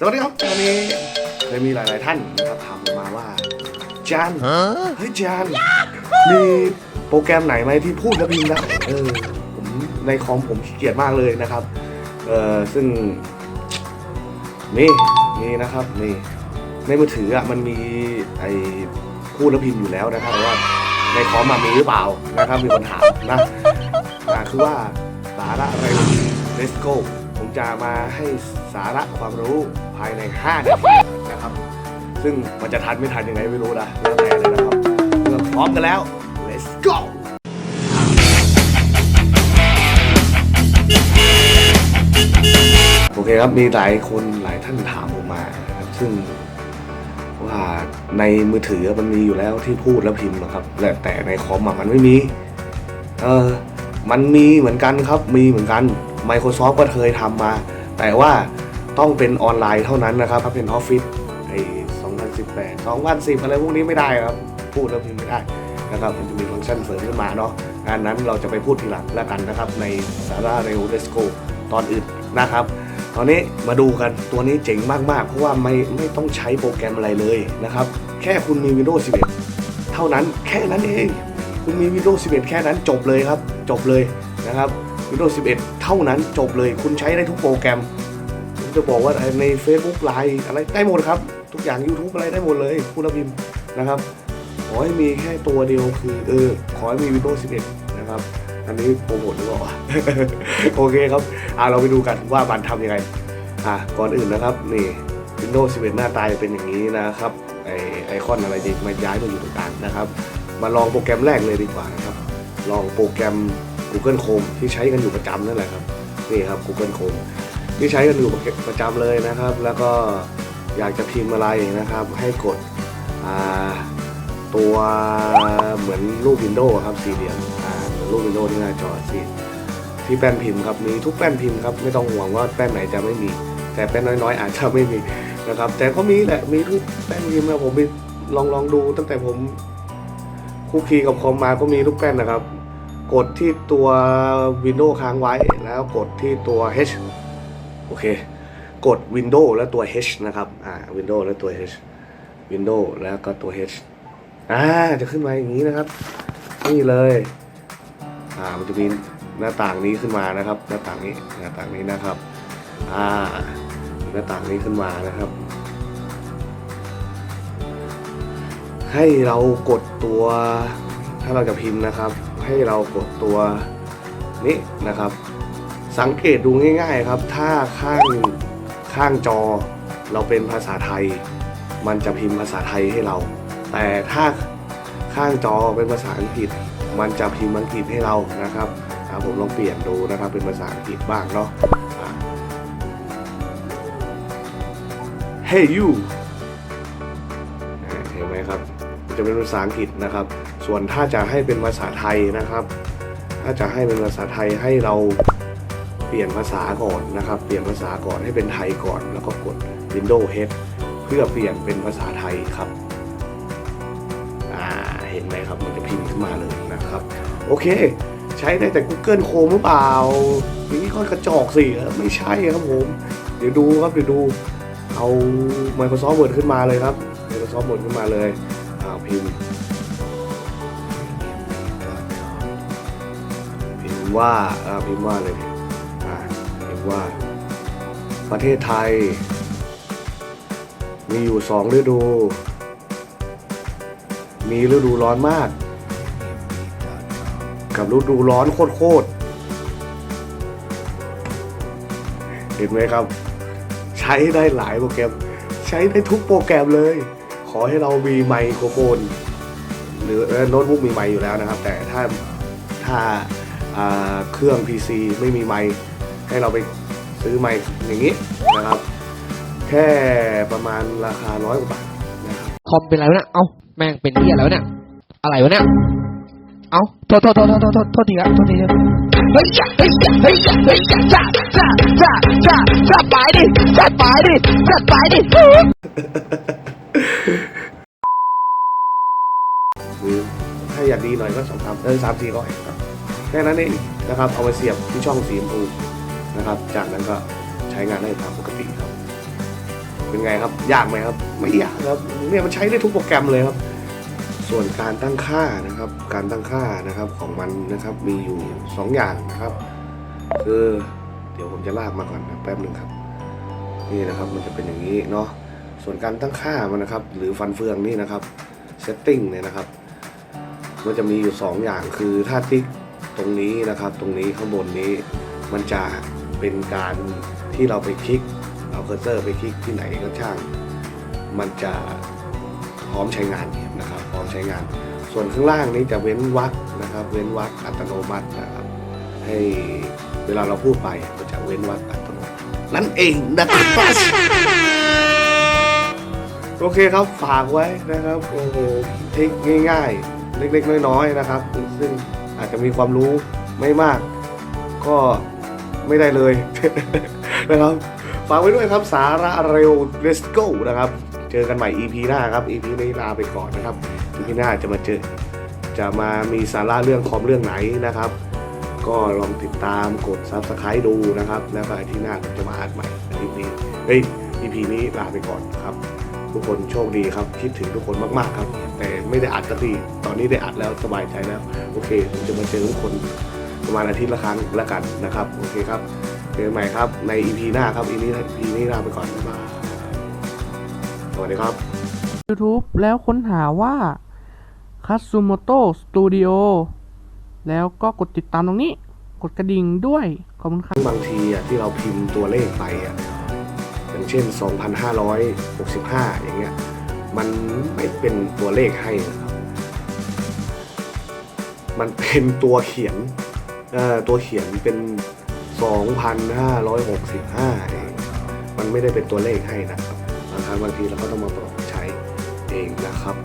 สวัสดีครับวันนี้เคยมีหลายๆท่านนะครับถามผมมาว่าจานเฮ้ยจานมีโปรแกรมไหนไหมที่พูดแล้วพิมพ์ได้เออผมในคอมผมขี้เกียจมากเลยนะครับเออซึ่งนี่นี่นะครับนี่ในมือถืออะมันมีไอ้พูดแล้วพิมพ์อยู่แล้วนะครับแต่ว่าในคอมมามีหรือเปล่านะครับมีคนถามนะอ่าคือว่าสาระอะไร Let's go ผมจะมาให้สาระความรู้ภายใน 5 นาทีนะครับ ซึ่งมันจะทันไม่ทันยังไงไม่รู้นะแล้วแต่เลยนะครับเมื่อพร้อมกันแล้ว Let's go โอเคครับมีหลายคนหลายท่านถามผมมาครับซึ่งว่าในมือถือมันมีอยู่แล้วที่พูดแล้วพิมพ์นะครับแต่ในคอมมันไม่มี เออ มันมีเหมือนกันครับ มีเหมือนกัน Microsoft ก็เคยทำมา แต่ว่าต้องเป็นออนไลน์เท่านั้นนะครับถ้าเป็นออฟฟิศไอ้2018 2010 อะไรพวกนี้ไม่ได้ครับ พูดแล้วพิมพ์ไม่ได้นะครับมันจะมีฟังก์ชันเสริมขึ้นมาเนาะงานนั้นเราจะไปพูดทีหลังแล้วกันนะครับ ในสาระเร็ว Let's go ตอนอื่นนะครับ ตอนนี้มาดูกันตัวนี้เจ๋งมาก ๆ เพราะว่าไม่ไม่ต้องใช้โปรแกรมอะไรเลยนะครับ แค่คุณมี Windows 11 เท่านั้นแค่นั้นเอง คุณมี Windows 11 แค่นั้นจบเลยครับ จบเลยนะครับ Windows 11 เท่านั้นจบเลยคุณใช้ได้ทุกโปรแกรม ผมจะบอกว่าใน Facebook Line อะไรได้หมดครับ ทุกอย่าง YouTube อะไรได้หมดเลย คุณระพิมพ์นะครับ ขอให้มีแค่ตัวเดียวคือเออ ขอให้มี Windows 11 นะครับ อันนี้โปรโมทหรือเปล่าโอเคครับอ่าเราไปดูกันว่ามันทำยังไงอะก่อนอื่นนะครับนี่ Windows 11 หน้าตาจะเป็นอย่างนี้นะครับไอไอคอนอะไรจะมาย้ายมาอยู่ตรงกลางนะครับ มาลองโปรแกรมแรกเลยดีกว่านะครับ ลองโปรแกรม Google Chrome ที่ใช้กันอยู่ประจำนั่นแหละครับนี่ครับ Google Chrome ที่ใช้กันอยู่ประจำเลยนะครับ แล้วก็อยากจะพิมพ์อะไรนะครับ ให้กดตัวเหมือนรูปวินโดว์ครับสี่เหลี่ยมเหมือนรูปวินโดว์ที่หน้าจอสิที่แป้นพิมพ์ครับมีทุกแป้นพิมพ์ครับไม่ต้องห่วงว่าแป้นไหนจะไม่มี แต่แป้นน้อยๆ อาจจะไม่มีนะครับ แต่ก็มีแหละมีทุกแป้นพิมพ์นะผมไปลองลองดู ตั้งแต่ผมคุกคีกับคอมมาก็มีทุกแป้นนะครับ กดที่ตัว Windows ค้างไว้แล้วกดที่ตัว H โอเค กด Windows แล้วตัว H นะครับอ่า Windows แล้วตัว H Windows แล้วก็ตัว H อ่าจะขึ้นมาอย่างนี้นะครับ นี่เลยอ่ามันจะมีหน้าต่างนี้ขึ้นมานะครับ หน้าต่างนี้หน้าต่างนี้นะครับอ่าหน้าต่างนี้ขึ้นมานะครับ ให้เรากดตัวถ้าเราจะพิมพ์นะครับ ให้เรากดตัวนี้นะครับ สังเกตดูง่าย ๆครับ ถ้าข้างข้างจอเราเป็นภาษาไทย มันจะพิมพ์ภาษาไทยให้เรา แต่ถ้าข้างจอเป็นภาษาอังกฤษ มันจะพิมพ์อังกฤษให้เรานะครับผมลองเปลี่ยนดูนะครับเป็นภาษาอังกฤษบ้างเนาะ Hey you เห็นไหมครับ จะเป็นภาษาอังกฤษนะครับ ส่วนถ้าจะให้เป็นภาษาไทยนะครับ ถ้าจะให้เป็นภาษาไทยให้เราเปลี่ยนภาษาก่อนนะครับ เปลี่ยนภาษาก่อนให้เป็นไทยก่อน แล้วก็กด Windows H เพื่อเปลี่ยนเป็นภาษาไทยครับเห็นไหมครับ มันจะพิมพ์ขึ้นมาเลยนะครับ โอเค ใช้ได้แต่ Google Chrome หรือเปล่าอย่างนี้ก็กระจอกสิไม่ใช่ครับผม เดี๋ยวดูครับเดี๋ยวดูเอา Microsoft Word ขึ้นมาเลยครับ Microsoft Word ขึ้นมาเลย พิมพ์พิมพ์ว่าอ่าพิมพ์ว่าเลยอ่าพิมพ์ว่า ประเทศไทย มีอยู่สองฤดู มีฤดูร้อนมาก กับฤดูร้อนโคตรๆเห็นไหมครับ ใช้ได้หลายโปรแกรม ใช้ได้ทุกโปรแกรมเลย ขอให้เรามีไมโครโฟน หรือโน้ตบุ๊กมีไมค์อยู่แล้วนะครับ แต่ถ้าถ้าาเครื่อง PC ไม่มีไมค์ให้เราไปซื้อไมค์อย่างนี้นะครับ แค่ประมาณราคาร้อยกว่าบาทนะครับคอมเป็นไรวะเนี่ยเอ้าแม่งเป็นที่อะไรวะเนี่ยอะไรวะเนี่ยเอ้าโทษโทษโทษโทษโทษโทษโทษทีครับโทษทีครับ เฮ้ยย่าเฮ้ยย่าเฮ้ยย่าเฮ้ยอย่าจ้าจ้าจ้าจ้าจ้าไปดิจ้าไปดิจ้าไปดิหรือถ้าอยากดีหน่อยก็สองสามเออสามสี่ร้อยครับแค่นั้นเองนะครับเอาไปเสียบที่ช่องสีชมพูนะครับ จากนั้นก็ใช้งานได้ตามปกติครับ เป็นไงครับยากไหมครับ ไม่ยากครับเนี่ยมันใช้ได้ทุกโปรแกรมเลยครับ ส่วนการตั้งค่านะครับ การตั้งค่านะครับของมันนะครับมีอยู่สองอย่างนะครับ คือเดี๋ยวผมจะลากมาก่อนนะแป๊บหนึ่งครับ นี่นะครับมันจะเป็นอย่างนี้เนาะส่วนการตั้งค่ามันนะครับ หรือฟันเฟืองนี่นะครับ setting เนี่ยนะครับมันจะมีอยู่ 2 อย่างคือถ้าติ๊กตรงนี้นะครับ ตรงนี้ข้างบนนี้มันจะเป็นการที่เราไปคลิกเอาเคอร์เซอร์ไปคลิกที่ไหนก็ช่าง มันจะพร้อมใช้งานนะครับ ร้อมใช้งาน ส่วนข้างล่างนี้จะเว้นวรรคนะครับ เว้นวรรคอัตโนมัตินะครับ ให้เวลาเราพูดไปมันจะเว้นวรรคอัตโนมัตินั่นเองนะครับโอเคครับฝากไว้นะครับโอ้โหเทคง่ายๆ เล็กๆ น้อยๆนะครับ ซึ่งอาจจะมีความรู้ไม่มาก ก็ไม่ได้เลยนะครับฝากไว้ด้วยครับสาระเร็ว let's go นะครับ เจอกันใหม่ EP หน้าครับ EP นี้ลาไปก่อนนะครับ EP หน้าจะมาเจอ จะมามีสาระเรื่องคอมเรื่องไหนนะครับ ก็ลองติดตามกด subscribe ดูนะครับ แล้วก็อาที่หน้าจะมาอัดใหม่ EP นี้เฮ้ย EP นี้ลาไปก่อนครับ ทุกคนโชคดีครับ คิดถึงทุกคนมากๆครับ แต่ไม่ได้อัดสักทีตอนนี้ได้อัดแล้วสบายใจแล้ว โอเคผมจะมาเจอทุกคนประมาณอาทิตย์ละครั้งละกันนะครับ โอเคครับเจอกันใหม่ครับใน EP หน้าครับ EP นี้ EP นี้ลาไปก่อนบ๊ายบายสวัสดีครับ YouTube แล้วค้นหาว่า Katsumoto Studio แล้วก็กดติดตามตรงนี้ กดกระดิ่งด้วย ขอบคุณครับ บางทีอะที่เราพิมพ์ตัวเลขไปอะอย่างเช่น 2,565 อย่างเงี้ย มันไม่เป็นตัวเลขให้นะครับ มันเป็นตัวเขียนเอ่อตัวเขียนเป็น 2,565เองมันไม่ได้เป็นตัวเลขให้นะครับบางครั้งบางทีเราก็ต้องมาปรับใช้เองนะครับ